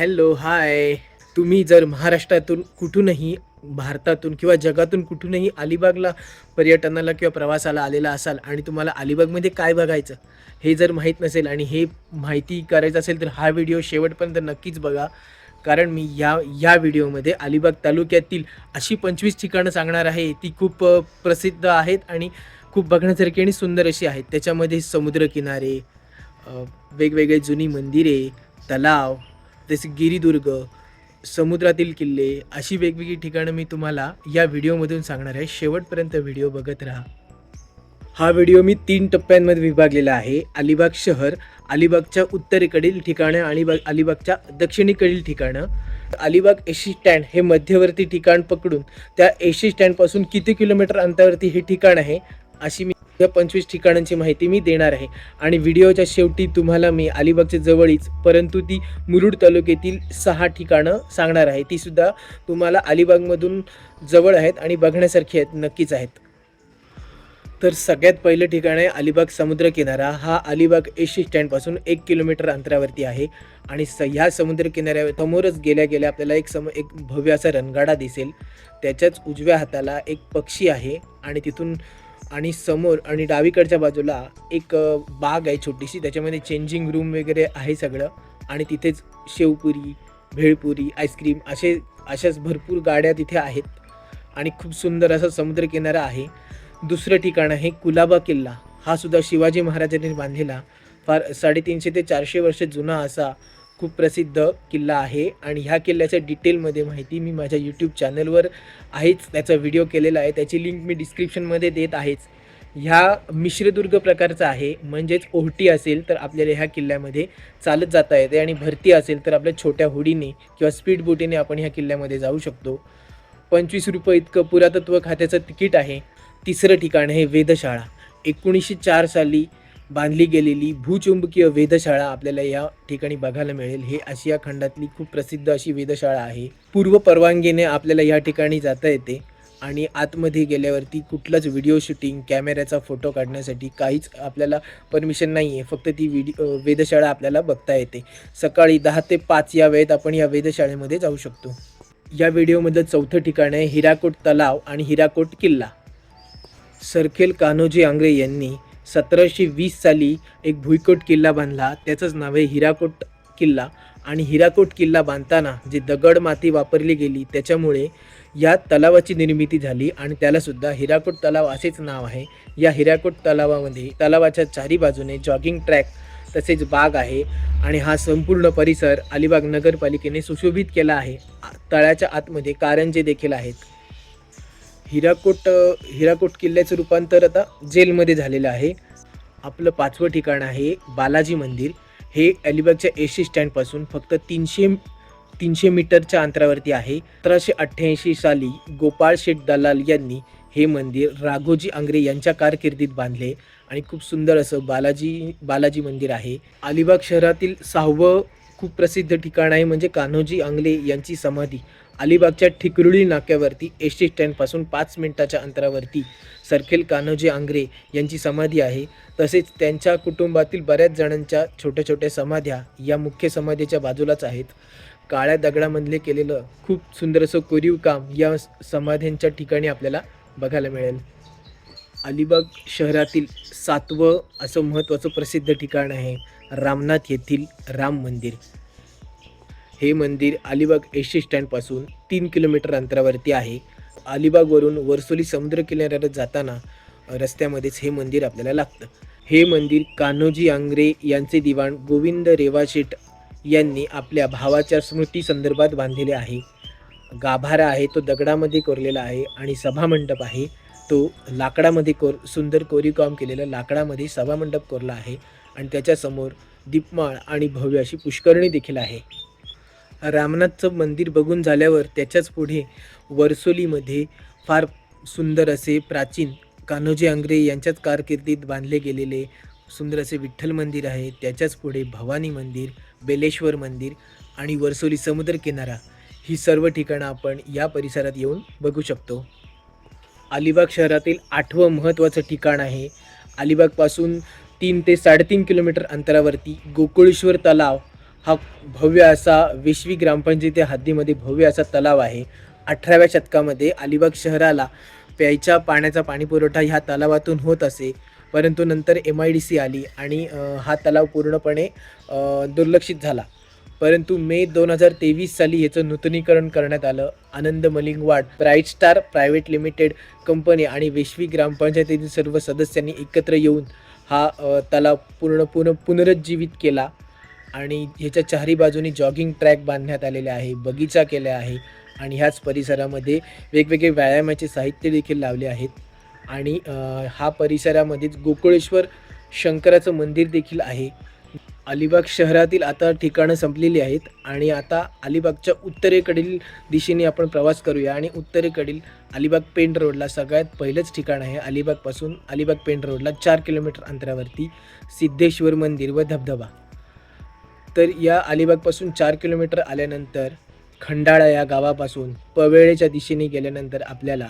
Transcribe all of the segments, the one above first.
Hello hi. तुम्ही जर महाराष्ट्रातून कुठूनही भारतातून किंवा जगातून कुठूनही अलिबागला पर्यटनाला किंवा प्रवासाला आलेला असाल आणि तुम्हाला अलिबागमध्ये काय बघायचं हे जर माहीत नसेल आणि हे माहिती करायचं असेल तर हा व्हिडिओ शेवटपर्यंत नक्कीच बघा. कारण मी या या व्हिडिओमध्ये अलिबाग तालुक्यातील अशी पंचवीस ठिकाणं सांगणार आहे ती खूप प्रसिद्ध आहेत आणि खूप बघण्यासारखी आणि सुंदर अशी आहेत. त्याच्यामध्ये समुद्रकिनारे वेगवेगळे जुनी मंदिरे तलाव जसे गिरिदुर्ग समुद्रातील किल्ले अशी वेगवेगळी ठिकाणं मी तुम्हाला या व्हिडिओमधून सांगणार आहे. शेवटपर्यंत व्हिडिओ बघत राहा. हा व्हिडिओ मी तीन टप्प्यांमध्ये विभागलेला आहे. अलिबाग शहर अलिबागच्या उत्तरेकडील ठिकाणं आणि बा- अलिबागच्या दक्षिणेकडील ठिकाणं. अलिबाग एशी स्टँड हे मध्यवर्ती ठिकाण पकडून त्या एशी स्टँडपासून किती किलोमीटर अंतरावरती हे ठिकाण आहे? अशी मी या पंचवीस ठिकाणांची माहिती मी देणार आहे. आणि व्हिडिओच्या शेवटी तुम्हाला मी अलिबागच्या जवळीच परंतु ती मुरुड तालुक्यातील सहा ठिकाणं सांगणार आहे. ती सुद्धा तुम्हाला अलिबागमधून जवळ आहेत आणि बघण्यासारखी आहेत नक्कीच आहेत. तर सगळ्यात पहिलं ठिकाण आहे अलिबाग समुद्रकिनारा. हा अलिबाग एसी स्टँडपासून एक किलोमीटर अंतरावरती आहे. आणि स ह्या समुद्रकिनाऱ्यावर समोरच गेल्या गेल्या आपल्याला एक सम एक भव्य असा रणगाडा दिसेल. त्याच्याच उजव्या हाताला एक पक्षी आहे आणि तिथून आणि समोर आणि डावीकडच्या बाजूला एक बाग आहे छोटीशी. त्याच्यामध्ये चेंजिंग रूम वगैरे आहे सगळं. आणि तिथेच शेवपुरी भेळपुरी आईस्क्रीम असे अशाच भरपूर गाड्या तिथे आहेत. आणि खूप सुंदर असा समुद्रकिनारा आहे. दुसरं ठिकाण आहे कुलाबा किल्ला. हा सुद्धा शिवाजी महाराजांनी बांधलेला. फार साडेतीनशे ते चारशे वर्ष जुना असा खूप प्रसिद्ध किल्ला आहे आणि ह्या किल्ल्याच्या डिटेलमध्ये माहिती मी माझ्या यूट्यूब चॅनलवर आहेच. त्याचा व्हिडिओ केलेला आहे. त्याची लिंक मी डिस्क्रिप्शनमध्ये देत आहेच. ह्या मिश्रदुर्ग प्रकारचा आहे. म्हणजेच ओहटी असेल तर आपल्याला ह्या किल्ल्यामध्ये चालत जाता येते आणि भरती असेल तर आपल्या छोट्या होडीने किंवा स्पीड बोटीने आपण ह्या किल्ल्यामध्ये जाऊ शकतो. पंचवीस रुपये इतकं पुरातत्व खात्याचं तिकीट आहे. तिसरं ठिकाण आहे वेधशाळा. एकोणीसशे चार साली बांधली गेलेली भूचुंबकीय वेधशाळा आपल्याला या ठिकाणी बघायला मिळेल. हे आशिया खंडातली खूप प्रसिद्ध अशी वेधशाळा आहे. पूर्व परवानगीने आपल्याला या ठिकाणी जाता येते आणि आतमध्ये गेल्यावरती कुठलाच व्हिडिओ शूटिंग कॅमेऱ्याचा फोटो काढण्यासाठी काहीच आपल्याला परमिशन नाही आहे फक्त ती व्हिडिओ वेधशाळा आपल्याला बघता येते. सकाळी दहा ते पाच या वेळेत आपण या वेधशाळेमध्ये जाऊ शकतो. या व्हिडिओमधलं चौथं ठिकाण आहे हिराकोट तलाव आणि हिराकोट किल्ला. सरखेल कान्होजी आंग्रे यांनी सतराशे वीस साली एक भुईकोट किल्ला बांधला त्याचंच नाव आहे हिराकोट किल्ला. आणि हिराकोट किल्ला बांधताना जी दगड माती वापरली गेली त्याच्यामुळे या तलावाची निर्मिती झाली आणि त्यालासुद्धा हिराकोट तलाव असेच नाव आहे. या हिराकोट तलावामध्ये तलावाच्या चारी बाजूने जॉगिंग ट्रॅक तसेच बाग आहे आणि हा संपूर्ण परिसर अलिबाग नगरपालिकेने सुशोभित केला आहे. तळ्याच्या आतमध्ये कारंजे देखील आहेत. हिराकोट हिराकोट किल्ल्याचं रूपांतर आता जेलमध्ये झालेलं आहे. आपलं पाचवं ठिकाण आहे बालाजी मंदिर. हे अलिबागच्या एसी स्टँडपासून फक्त तीनशे तीनशे मीटरच्या अंतरावरती आहे. सतराशे अठ्ठ्याऐंशी साली गोपाळ शेठ दलाल यांनी हे मंदिर राघोजी आंग्रे यांच्या कारकिर्दीत बांधले आणि खूप सुंदर असं बालाजी बालाजी मंदिर आहे. अलिबाग शहरातील सहावं खूप प्रसिद्ध ठिकाण आहे म्हणजे कान्होजी आंगले यांची समाधी. अलिबागच्या ठिकरुळी नाक्यावरती एस टी स्टँडपासून पाच मिनिटाच्या अंतरावरती सरखेल कान्होजी आंग्रे यांची समाधी आहे. तसेच त्यांच्या कुटुंबातील बऱ्याच जणांच्या छोट्या छोट्या समाध्या या मुख्य समाधीच्या बाजूलाच आहेत. काळ्या दगडामधले केलेलं खूप सुंदर असं कोरीव काम या समाध्यांच्या ठिकाणी आपल्याला बघायला मिळेल. अलिबाग शहरातील सातवं असं महत्त्वाचं प्रसिद्ध ठिकाण आहे. रामनाथ येथील राम मंदिर. हे मंदिर अलिबाग एस स्टँडपासून तीन किलोमीटर अंतरावरती आहे. अलिबागवरून वर्सोली समुद्र किनाऱ्यावर जाताना रस्त्यामध्येच हे मंदिर आपल्याला लागतं. हे मंदिर कान्होजी आंग्रे यांचे दिवाण गोविंद रेवाशेठ यांनी आपल्या भावाच्या स्मृती संदर्भात बांधलेले आहे. गाभारा आहे तो दगडामध्ये कोरलेला आहे आणि सभामंडप आहे. तो लाकडामध्ये कोर सुंदर कोरीव केलेलं लाकडामध्ये सभामंडप कोरला आहे आणि त्याच्यासमोर दीपमाळ आणि भव्य अशी पुष्करणी देखील आहे. रामनाथचं मंदिर बघून झाल्यावर त्याच्याच पुढे वर्सोलीमध्ये फार सुंदर असे प्राचीन कान्होजी आंग्रे यांच्याच कारकिर्दीत बांधले गेलेले सुंदर असे विठ्ठल मंदिर आहे. त्याच्याच पुढे भवानी मंदिर बेलेश्वर मंदिर आणि वर्सोली समुद्र किनारा ही सर्व ठिकाणं आपण या परिसरात येऊन बघू शकतो. अलिबाग शहरातील आठवं महत्त्वाचं ठिकाण आहे. अलिबागपासून तीन ते साडेतीन किलोमीटर अंतरावरती गोकुळेश्वर तलाव हा भव्य असा विश्वी ग्रामपंचायती हद्दीमध्ये भव्य असा तलाव आहे. अठराव्या शतकामध्ये अलिबाग शहराला प्यायच्या पाण्याचा पाणीपुरवठा ह्या तलावातून होत असे. परंतु नंतर एम आय डी सी आली आणि हा तलाव पूर्णपणे दुर्लक्षित झाला. परंतु मे दोन हजार तेवीस साली याचं नूतनीकरण करण्यात आलं. Anand Malingwad bright star private limited company आणि वेश्वी ग्रामपंचायतीतील सर्व सदस्यांनी एकत्र येऊन हा तलाव पूर्ण पुन पुनरुज्जीवित केला. आणि ह्याच्या चारी बाजूनी जॉगिंग ट्रॅक बांधण्यात आलेले आहे बगीचा केला आहे आणि ह्याच परिसरामध्ये वेगवेगळे व्यायामाचे साहित्य देखील लावले आहेत. आणि हा परिसरामध्येच गोकुळेश्वर शंकराचं मंदिर देखील आहे. अलिबाग शहरातील आता ठिकाणं संपलेली आहेत आणि आता अलिबागच्या उत्तरेकडील दिशेने आपण प्रवास करूया आणि उत्तरेकडील अलिबाग पेंट रोडला सगळ्यात पहिलंच ठिकाण आहे. अलिबागपासून अलिबाग पेंट रोडला चार किलोमीटर अंतरावरती सिद्धेश्वर मंदिर व धबधबा. तर या अलिबागपासून चार किलोमीटर आल्यानंतर खंडाळा या गावापासून पवेळेच्या दिशेने गेल्यानंतर आपल्याला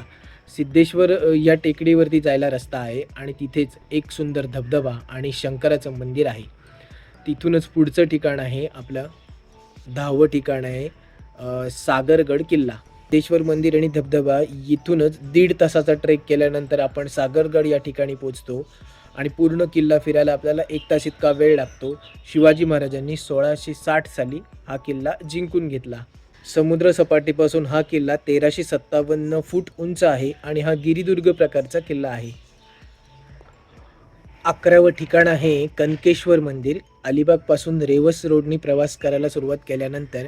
सिद्धेश्वर या टेकडीवरती जायला रस्ता आहे आणि तिथेच एक सुंदर धबधबा आणि शंकराचं मंदिर आहे. तिथूनच पुढचं ठिकाण आहे आपलं दहावं ठिकाण आहे सागरगड किल्ला. सिद्धेश्वर मंदिर आणि धबधबा इथूनच दीड तासाचा ट्रेक केल्यानंतर आपण सागरगड या ठिकाणी पोचतो आणि पूर्ण किल्ला फिरायला आपल्याला एक तास इतका वेळ लागतो. शिवाजी महाराजांनी सोळाशे साठ साली हा किल्ला जिंकून घेतला. समुद्र सपाटीपासून हा किल्ला तेराशे सत्तावन्न फूट उंच आहे आणि हा गिरिदुर्ग प्रकारचा किल्ला आहे. अकरावं ठिकाण आहे कनकेश्वर मंदिर. अलिबागपासून रेवस रोडनी प्रवास करायला सुरुवात केल्यानंतर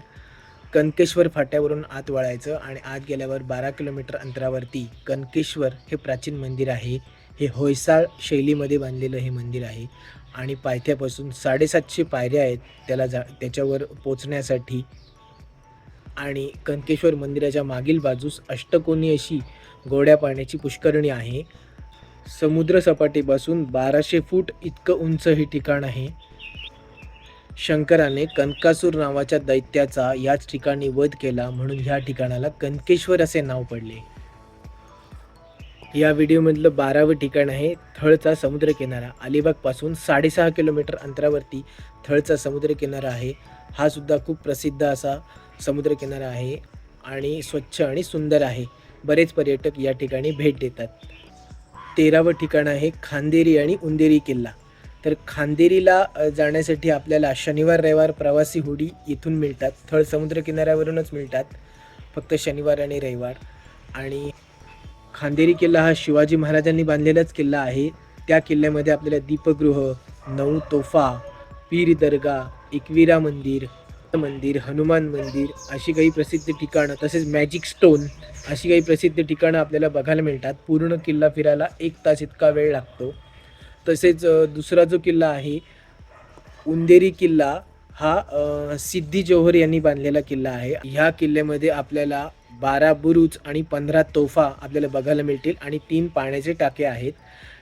कनकेश्वर फाट्यावरून आत वळायचं आणि आत गेल्यावर बारा किलोमीटर अंतरावरती कनकेश्वर हे प्राचीन मंदिर आहे. हे होयसाळ शैलीमध्ये बांधलेलं हे मंदिर आहे. आणि पायथ्यापासून साडेसातशे पायऱ्या आहेत त्याला जा त्याच्यावर पोचण्यासाठी. आणि कनकेश्वर मंदिराच्या मागील बाजूस अष्टकोनी अशी गोड्या पाण्याची पुष्करणी आहे. समुद्र सपाटीपासून बाराशे फूट इतकं उंच हे ठिकाण आहे. शंकराने कनकासूर नावाच्या दैत्याचा याच ठिकाणी वध केला म्हणून ह्या ठिकाणाला कनकेश्वर असे नाव पडले. या व्हिडिओमधलं बारावं ठिकाण आहे थळचा समुद्रकिनारा. अलिबागपासून साडेसहा किलोमीटर अंतरावरती थळचा समुद्रकिनारा आहे. हा सुद्धा खूप प्रसिद्ध असा समुद्रकिनारा आहे आणि स्वच्छ आणि सुंदर आहे. बरेच पर्यटक या ठिकाणी भेट देतात. तेरावं ठिकाण आहे खांदेरी आणि उंदेरी किल्ला. तर खांदेरीला जाण्यासाठी आपल्याला शनिवार रविवार प्रवासी होडी इथून मिळतात. थळ समुद्र किनाऱ्यावरूनच मिळतात. फक्त शनिवार आणि रविवार. आणि खांदेरी किल्ला हा शिवाजी महाराजांनी बांधलेलाच किल्ला आहे. त्या किल्ल्यामध्ये आपल्याला दीपगृह नऊ तोफा पीर दर्गा एकविरा मंदिर मंदिर हनुमान मंदिर अशी काही प्रसिद्ध ठिकाणं तसेच मॅजिक स्टोन अशी काही प्रसिद्ध ठिकाणं आपल्याला बघायला मिळतात. पूर्ण किल्ला फिरायला एक तास इतका वेळ लागतो. तसेच दुसरा जो किल्ला आहे उंदेरी किल्ला हा सिद्धी जोहर यांनी बांधलेला किल्ला आहे. ह्या किल्ल्यामध्ये आपल्याला बारा बुरुज आणि पंधरा तोफा आपल्याला बघायला मिळतील आणि तीन पाण्याचे टाके आहेत.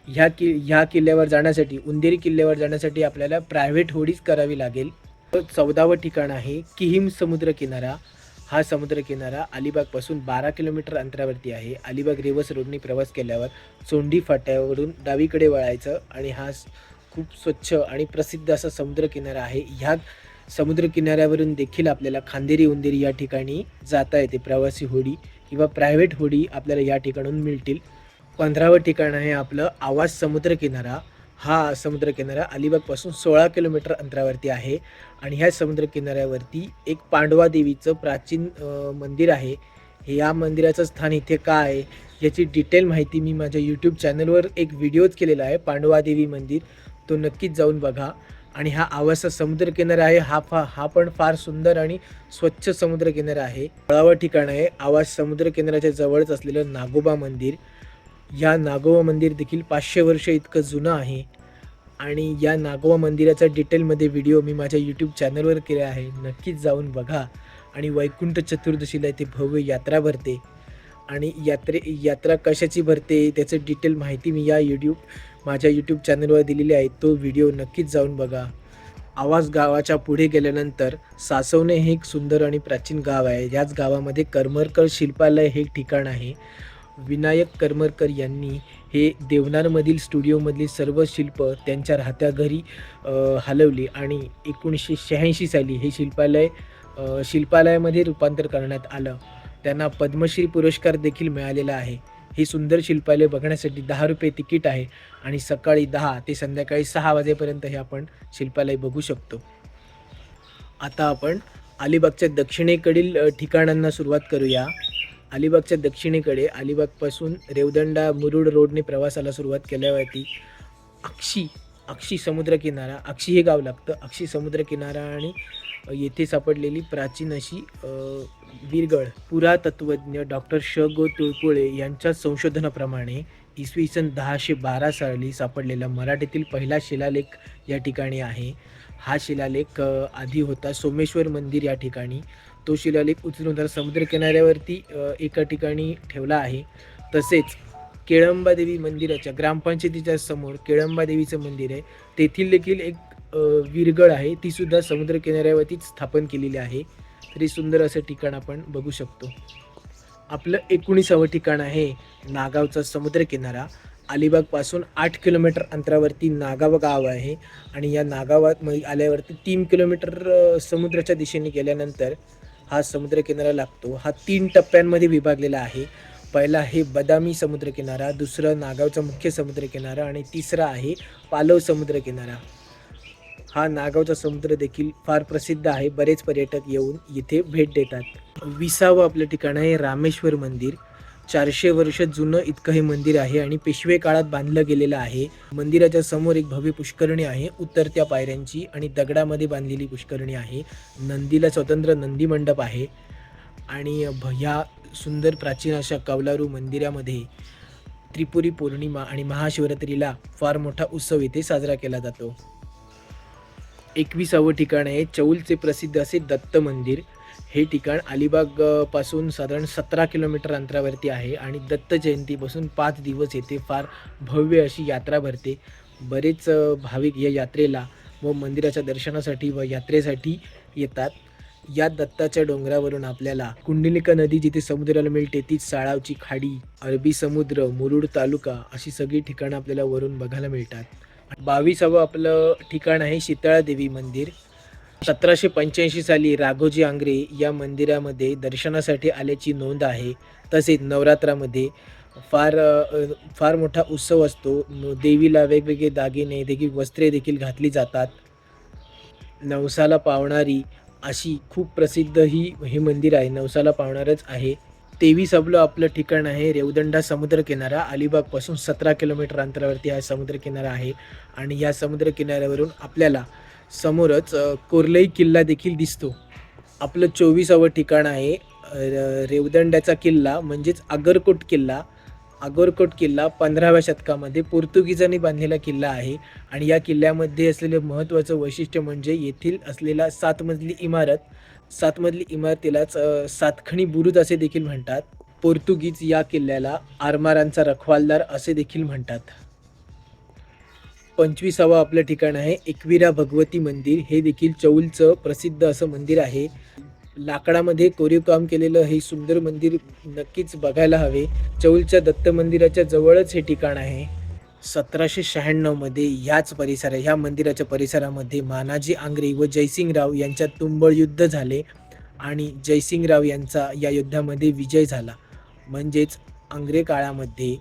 ह्या कि ह्या किल्ल्यावर जाण्यासाठी उंदेरी किल्ल्यावर जाण्यासाठी आपल्याला प्रायव्हेट होडीच करावी लागेल. चौदावं ठिकाण आहे किहिम समुद्र किनारा हा समुद्र किनारा अलिबागपासून बारा किलोमीटर अंतरावरती आहे. अलिबाग रिव्हर्स रोडने प्रवास केल्यावर चोंडी फाट्यावरून डावीकडे वळायचं आणि हा खूप स्वच्छ आणि प्रसिद्ध असा समुद्र किनारा आहे. ह्या समुद्र किनाऱ्यावरून देखील आपल्याला खांदेरी उंदेरी या ठिकाणी जाता येते. प्रवासी होडी किंवा प्रायव्हेट होडी आपल्याला या ठिकाणून मिळतील. पंधरावं ठिकाण आहे आपलं आवाज समुद्रकिनारा. हा समुद्रकिनारा अलिबागपासून सोळा किलोमीटर अंतरावरती आहे आणि ह्या समुद्र किनाऱ्यावरती एक पांडवा देवीचं प्राचीन मंदिर आहे. हे या मंदिराचं स्थान इथे का आहे याची डिटेल माहिती मी माझ्या यूट्यूब चॅनलवर एक व्हिडिओच केलेला आहे पांडवा देवी मंदिर. तो नक्कीच जाऊन बघा. आणि हा आवासा समुद्रकिनारा आहे. हा फा हा पण फार सुंदर आणि स्वच्छ समुद्रकिनारा आहे. सोळावं ठिकाण आहे. आवाज समुद्र किनाऱ्याच्या जवळच असलेलं नागोबा मंदिर. या नागोबा मंदिर देखील पाचशे वर्ष इतकं जुनं आहे. आणि या नागोबा मंदिराचा डिटेलमध्ये व्हिडिओ मी माझ्या यूट्यूब चॅनलवर केला आहे. नक्कीच जाऊन बघा. आणि वैकुंठ चतुर्दशीला इथे भव्य यात्रा भरते. आणि यात्रे यात्रा कशाची भरते त्याचं डिटेल माहिती मी या यूट्यूब माझ्या यूट्यूब चॅनलवर दिलेली आहे तो व्हिडिओ नक्कीच जाऊन बघा. आवाज गावाच्या पुढे गेल्यानंतर सासवणे हे एक सुंदर आणि प्राचीन गाव आहे. याच गावामध्ये करमरकर शिल्पालय हे एक ठिकाण आहे. विनायक करमरकर यांनी हे देवनारमधील स्टुडिओमधली सर्व शिल्प त्यांच्या राहत्या घरी हलवली आणि एकोणीसशे शहाऐंशी साली हे शिल्पालय शिल्पालयामध्ये रूपांतर करण्यात आलं. त्यांना पद्मश्री पुरस्कार देखील मिळालेला आहे. हे सुंदर शिल्पालय बघण्यासाठी दहा रुपये तिकीट आहे आणि सकाळी दहा ते संध्याकाळी सहा वाजेपर्यंत हे आपण शिल्पालय बघू शकतो. आता आपण अलिबागच्या दक्षिणेकडील ठिकाणांना सुरुवात करूया. अलिबागच्या दक्षिणेकडे अलिबागपासून रेवदंडा मुरुड रोडने प्रवासाला सुरुवात केल्यावरती अक्षी अक्षी समुद्रकिनारा अक्षी हे गाव लागतं. अक्षी समुद्रकिनारा आणि येथे सापडलेली प्राचीन अशी विरगळ पुरातत्वज्ञ डॉक्टर श. गो. तुळपुळे यांच्या संशोधनाप्रमाणे इसवी सन दहाशे बारा साली सापडलेला मराठीतील पहिला शिलालेख या ठिकाणी आहे. हा शिलालेख आधी होता सोमेश्वर मंदिर या ठिकाणी. तो शिलालेख उचलून तर समुद्रकिनाऱ्यावरती एका ठिकाणी ठेवला आहे तसेच केळंबादेवी मंदिराच्या ग्रामपंचायतीच्या समोर केळंबादेवीचं मंदिर आहे. तेथील देखील एक विरगळ आहे. ती सुद्धा किनाऱ्यावरतीच स्थापन केलेली आहे. तरी सुंदर असं ठिकाण आपण बघू शकतो. आपलं एकोणीसावं ठिकाण आहे नागावचा समुद्रकिनारा. अलिबागपासून आठ किलोमीटर अंतरावरती नागाव गाव आहे आणि या नागावात मध्ये आल्यावरती तीन किलोमीटर समुद्राच्या दिशेने गेल्यानंतर हा समुद्रकिनारा लागतो. हा तीन टप्प्यांमध्ये विभागलेला आहे. पहिला आहे बदामी समुद्रकिनारा दुसरं नागावचा मुख्य समुद्रकिनारा आणि तिसरा आहे पालव समुद्रकिनारा. हा नागावचा समुद्र देखील फार प्रसिद्ध आहे. बरेच पर्यटक येऊन इथे भेट देतात. विसावं आपलं ठिकाण आहे रामेश्वर मंदिर. चारशे वर्ष जुनं इतकं हे मंदिर आहे आणि पेशवे काळात बांधलं गेलेलं आहे. मंदिराच्या समोर एक भव्य पुष्करणी आहे. उतरत्या पायऱ्यांची आणि दगडामध्ये बांधलेली पुष्करणी आहे. नंदीला स्वतंत्र नंदी मंडप आहे. आणि भ- ह्या सुंदर प्राचीन अशा कौलारू मंदिरामध्ये त्रिपुरी पौर्णिमा आणि महाशिवरात्रीला फार मोठा उत्सव इथे साजरा केला जातो. एकविसावं ठिकाण आहे. चौलचे प्रसिद्ध असे दत्त मंदिर. हे ठिकाण अलिबागपासून साधारण सतरा किलोमीटर अंतरावरती आहे आणि दत्त जयंतीपासून पाच दिवस येथे फार भव्य अशी यात्रा भरते. बरेच भाविक या यात्रेला व मंदिराच्या दर्शनासाठी व यात्रेसाठी येतात. या दत्ताच्या डोंगरावरून आपल्याला कुंडलिका नदी जिथे समुद्राला मिळते तीच साळावची खाडी अरबी समुद्र मुरुड तालुका अशी सगळी ठिकाणं आपल्याला वरून बघायला मिळतात. बावीसावं आपलं ठिकाण आहे शीतळा देवी मंदिर. सतराशे पंच्याऐंशी साली राघोजी आंग्रे या मंदिरामध्ये दर्शनासाठी आल्याची नोंद आहे. तसेच नवरात्रामध्ये फार फार मोठा उत्सव असतो. न- देवीला वेगवेगळे दागिने देखील वस्त्रे देखील घातली जातात. नवसाला पावणारी अशी खूप प्रसिद्ध ही हे मंदिर आहे. नवसाला पावणारच आहे. तेवीस आपलं आपलं ठिकाण आहे रेवदंडा समुद्रकिनारा अलिबागपासून सतरा किलोमीटर अंतरावरती हा समुद्रकिनारा आहे. आणि या समुद्रकिनाऱ्यावरून आपल्याला समोरच कोरलई कोर्लई किल्ला देखील दिसतो. आपलं चोवीसावं ठिकाण आहे रेवदंड्याचा किल्ला म्हणजेच आगरकोट किल्ला. आगोरकोट किल्ला पंधराव्या शतकामध्ये पोर्तुगीजांनी बांधलेला किल्ला आहे आणि या किल्ल्यामध्ये असलेले महत्त्वाचं वैशिष्ट्य म्हणजे येथील असलेला सातमजली इमारत. सात मजली इमारतीलाच सातखणी बुरुज असे देखील म्हणतात. पोर्तुगीज या किल्ल्याला आरमारांचा रखवालदार असे देखील म्हणतात. पंचवीसावं आपलं ठिकाण आहे एकविरा भगवती मंदिर. हे देखील चौलचं प्रसिद्ध असं मंदिर आहे. लाकडामध्ये कोरीव काम केलेलं हे सुंदर मंदिर नक्कीच बघायला हवे. चौलच्या दत्त मंदिराच्या जवळच हे ठिकाण आहे. सतराशे शहाण्णवमध्ये याच परिसर ह्या मंदिराच्या परिसरामध्ये मानाजी आंग्रे व जयसिंगराव यांच्यात तुंबळ युद्ध झाले आणि जयसिंगराव यांचा या युद्धामध्ये विजय झाला. म्हणजेच आंग्रे काळामध्ये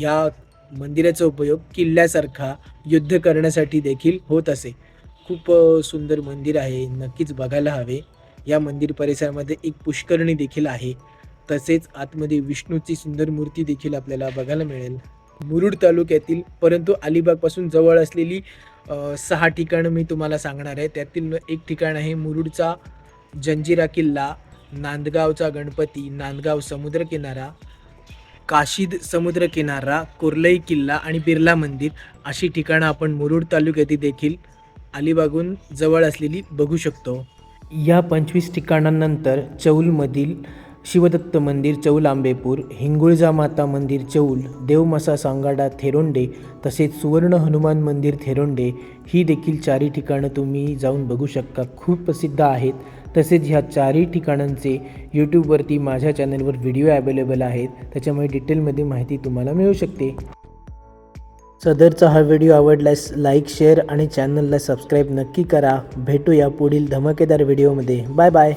या मंदिराचा उपयोग किल्ल्यासारखा युद्ध करण्यासाठी देखील होत असे. खूप सुंदर मंदिर आहे नक्कीच बघायला हवे. या मंदिर परिसरामध्ये एक पुष्करणी देखील आहे. तसेच आतमध्ये विष्णूची सुंदर मूर्ती देखील आपल्याला बघायला मिळेल. मुरुड तालुक्यातील परंतु अलिबागपासून जवळ असलेली सहा ठिकाणं मी तुम्हाला सांगणार आहे. त्यातील एक ठिकाण आहे मुरुडचा जंजिरा किल्ला नांदगावचा गणपती नांदगाव समुद्रकिनारा काशीद समुद्रकिनारा कोर्लई किल्ला आणि बिर्ला मंदिर अशी ठिकाणं आपण मुरुड तालुक्यातील देखील अलिबागून जवळ असलेली बघू शकतो. या पंचवीस ठिकाणांनंतर चौलमधील शिवदत्त मंदिर चौल आंबेपूर हिंगुळजा माता मंदिर चौल देवमसा सांगाडा थेरोंडे तसेच सुवर्ण हनुमान मंदिर थेरोंडे ही देखील चारी ठिकाणं तुम्ही जाऊन बघू शकता. खूप प्रसिद्ध आहेत. तसेच ह्या चारही ठिकाणांचे यूट्यूबवरती माझ्या चॅनलवर व्हिडिओ अवेलेबल आहेत. त्याच्यामुळे डिटेलमध्ये माहिती तुम्हाला मिळू शकते. सदरचा हा व्हिडिओ आवडल्यास लाईक शेअर आणि चॅनलला सबस्क्राईब नक्की करा. भेटूया पुढील धमाकेदार व्हिडिओमध्ये. Bye bye.